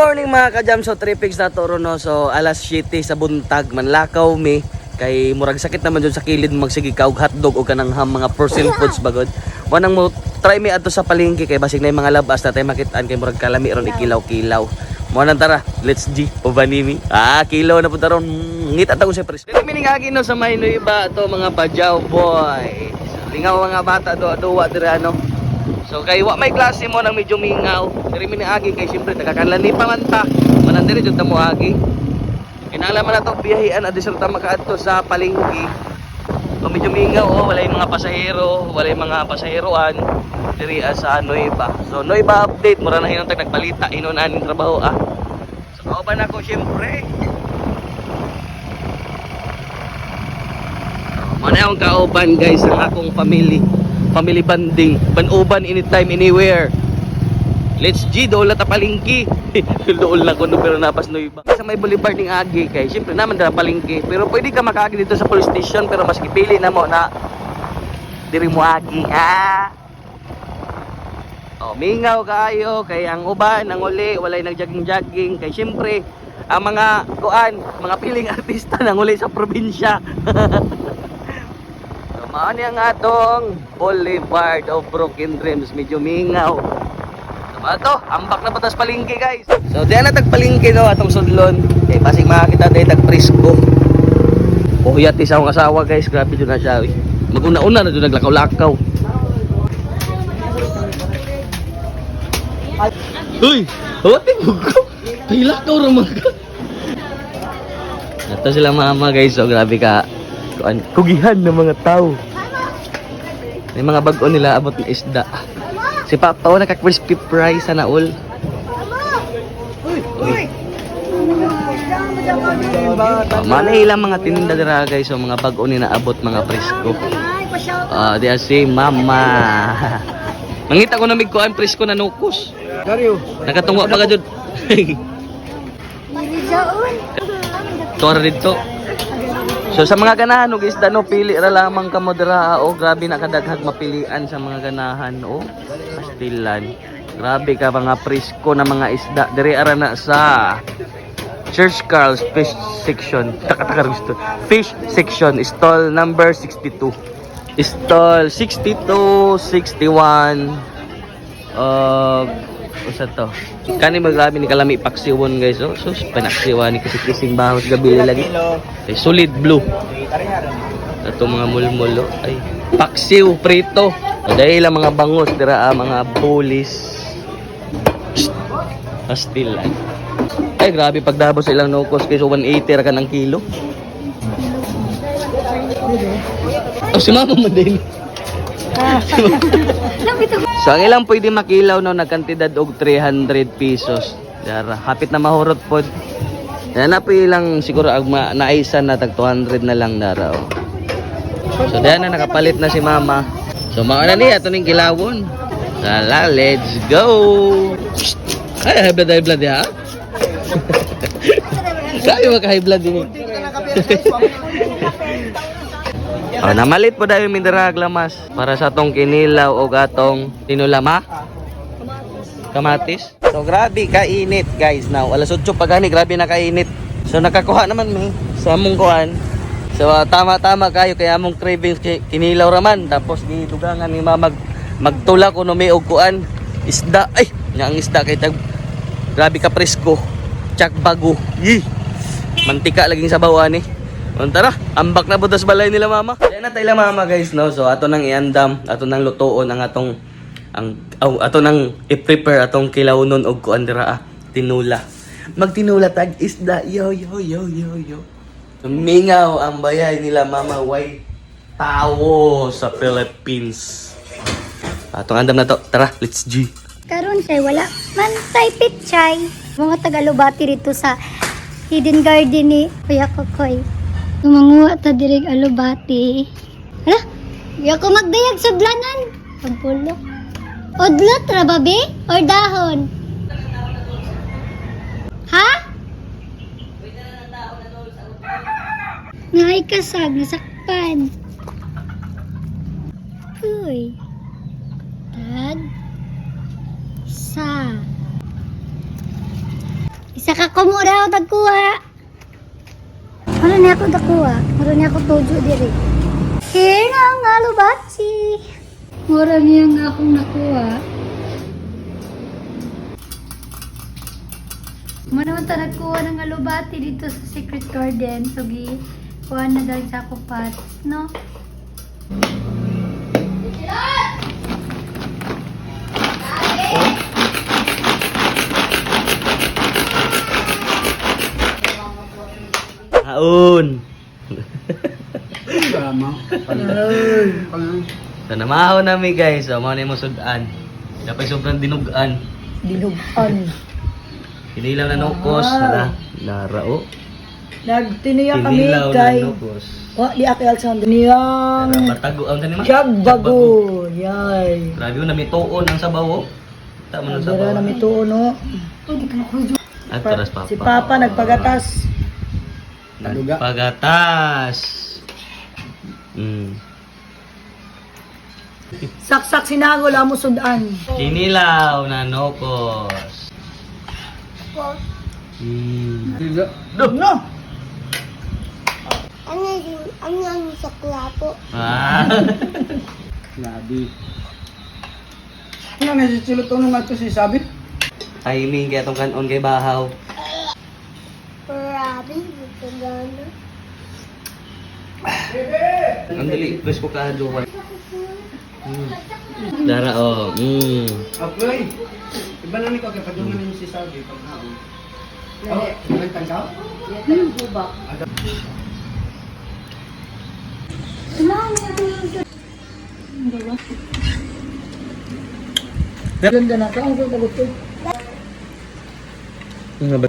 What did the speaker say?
morning mga kajam. So tripigs na to no? So alas 7 sa buntag manlakaw mi. Kay murag sakit naman dun sa kilid magsige ka og hotdog o kanang ham mga frozen foods bagod. Wanang mo try mi adto sa palengke kay basig na yung mga labas na tayo makitaan kay murag kalami ron ikilaw-kilaw. Mo nang tara let's G ubanimi ah kilaw na punta ron. Mm, ngita ta ko sa pres. Dili mi agi no sa Mahino iba to mga pajaw boy. Lingaw mga bata do duwa dira ano So kay wa may klase mo nang medyo mingaw. Diri mi agi kay siyempre nagakanlani pa man ta. Manan diri jud ta mo agi. Kinala man nato biyahian sa ta makaadto sa palengke. So medyo mingaw oh, walay mga pasahero, walay mga pasaheroan diri ah, sa Noiba. So Noiba update mura na hinuntag nagbalita inon aning trabaho ah. So kauban ako siyempre. Mana akong kauban guys ang akong family. Family banding. Banuban anytime, anywhere. Let's G, doon ta palingki. doon lang ko no, pero napas no iba. Sa may boulevard ng Agi kay, siyempre naman dala palingki. Pero pwede ka makaagi dito sa police station pero mas kipili na mo na diri mo agi. Ah. Oh, mingaw kaayo kay ang uban ang uli walay nagjogging-jogging kay siyempre ang mga kuan, mga piling artista nang uli sa probinsya. Mao ni ang atong Boulevard of Broken Dreams medyo mingaw. Mao to, ambak na patas palingki guys. So, diyan na tagpalingki no atong sudlon. Kay basig makakita tayo tag Prisco. Puyat isa akong asawa guys, grabe jud na siya. eh. Maguna-una na jud naglakaw-lakaw. Uy, hote mo ko. Hilakaw ra mga. Ito sila mama guys, so grabe ka. Kuan, kugihan ng mga tao. May mga bago nila abot ng isda. Si Papa o naka-crispy fry sa naul. Uy. Oh, mana ilang mga tininda dira guys, so mga bago ni naabot mga presko. Ah, di si mama. Mangita ko na mig kuan presko na nukos. Dario. Nakatungwa pa ka jud. Tora dito. So sa mga ganahan og isda no pili ra lamang ka mo dira o grabe na kadaghag mapilian sa mga ganahan o pastilan. Grabe ka mga presko na mga isda diri ara na sa Church Carl's Fish Section. Takatakar gusto. Fish Section stall number 62. Stall 62, 61. Uh, Usa to. Kani maglabi ni kalami paksiwon guys. Oh, sus panaksiwan ni kising bahos gabi lagi. Ay, solid blue. Ato mga mulmulo ay paksiw prito. Dahil lang mga bangus dira ah, mga bulis. Pastilan. Ay grabe pagdabos ilang nukos kay so 180 ra ka ng kilo. Oh, si mama man din. So ang ilang pwede makilaw no nagkantidad og 300 pesos. Dara hapit na mahurot pod. Na po ilang siguro ag naisa na tag 200 na lang dara. Oh. So dahil na nakapalit na si mama. So mga na niya ito ning kilawon. Tala, let's go! Ay, high blood, high blood ya. Kayo maka high blood din. Oh, namalit po dahil mindarag lamas para sa atong kinilaw o atong tinulama. Kamatis. So grabe kainit guys now. Alas 8 pa gani grabe na kainit. So nakakuha naman mi sa among kuan. So ah, tama-tama kayo kaya among cravings ki- kinilaw raman tapos gidugangan ni mamag magtula ko no may og kuan isda ay nya ang isda kay tag grabe ka presko tsak bago yi mantika laging sa bawan eh Ang tara, ambak na butas balay nila mama. Kaya na tayo mama guys no. So ato nang iandam, ato nang lutoon ang atong ang aw, ato nang i-prepare atong kilawnon og kuan dira ah, tinula. Magtinula tag isda. Yo yo yo yo yo. Mingaw ang bayay nila mama way tawo sa Philippines. Atong andam na to. Tara, let's G. Karon say wala man tay pitchay. Mga tagalubati rito sa Hidden Garden ni Kuya Kokoy. Tumanguha ta dirig alubati. Hala, di ako magdayag sudlanan. Pagpulo. Odlot ra babi or dahon? Ha? Naay kasag, nasakpan. Uy. Tag. Sa. Isa ka mo daw tagkuha. Ano niya ako dakuha? Ano niya ako tujo diri? Here na ang alubachi. Mura niya nga akong nakuha. Mo naman ta nagkuha ng alubati dito sa Secret Garden. So, gi, kuha na dahil sa kupat. No? Haon. Tama. So namahaw nami guys. So mao ni mo sudan. Dapat sobrang dinugan. Dinugan. Kinilaw na nukos. Hala. Narao. Nagtiniya kami Kinilaw na kay... nukos. Wa, di ako Alexander. Niyang... Tara, Batago ang kanima. Siyag bago. Yay. Grabe yun, namituon ang sabaw. oh. Tama ng Dira sabaw. na mituo no. At taras papa. Si Papa nagpagatas. Naduga. Nagpagatas. Mm. Saksak sinagol amo sudan. Kinilaw na nukos. Mm. Diga. No. Ano yung, ano yung sakla po? Ah. Grabe. Ano nga si nga to si Sabit? Timing kaya tong kanon kay bahaw. Grabe, ito gano'n. Ang dali, press ko ka duwan. Mm. Dara oh. Mm. Okay. Iba na ni ko kay padungan ni si Sabit pag naon. Oh, nagtang ka? Ganda na ka ang kagot ko. Nga ba?